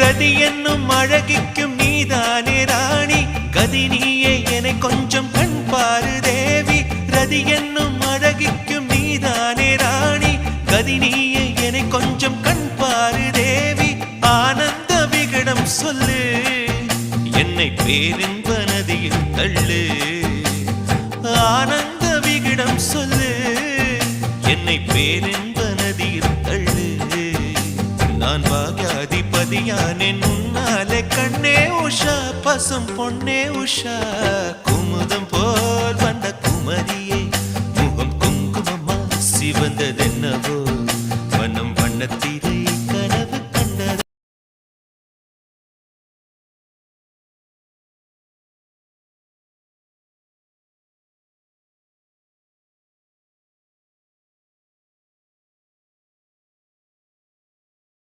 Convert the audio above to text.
ரதி என்னும் அழகிக்கும் நீதானே ராணி. கதி நீயே என கொஞ்சம் கண் பாரு தேவி. ரதி என்னும் அழகிக்கும் நீதானே ராணி. கதி நீயே என கொஞ்சம் கண் பாரு தேவி. ஆனந்த விகடம் சொல்லு. என்னை பேரின்ப நதியில் தள்ளு. ஆனந்த விகடம் சொல்லு. என்னை பேரின் நான் பாகாதிபதியான் என் முன்னாலே கண்ணே உஷா பசும் பொன்னே உஷா. குமுதம் போல் வந்த குமரியே முகம் குங்குமமா சிவந்ததென்னவோ?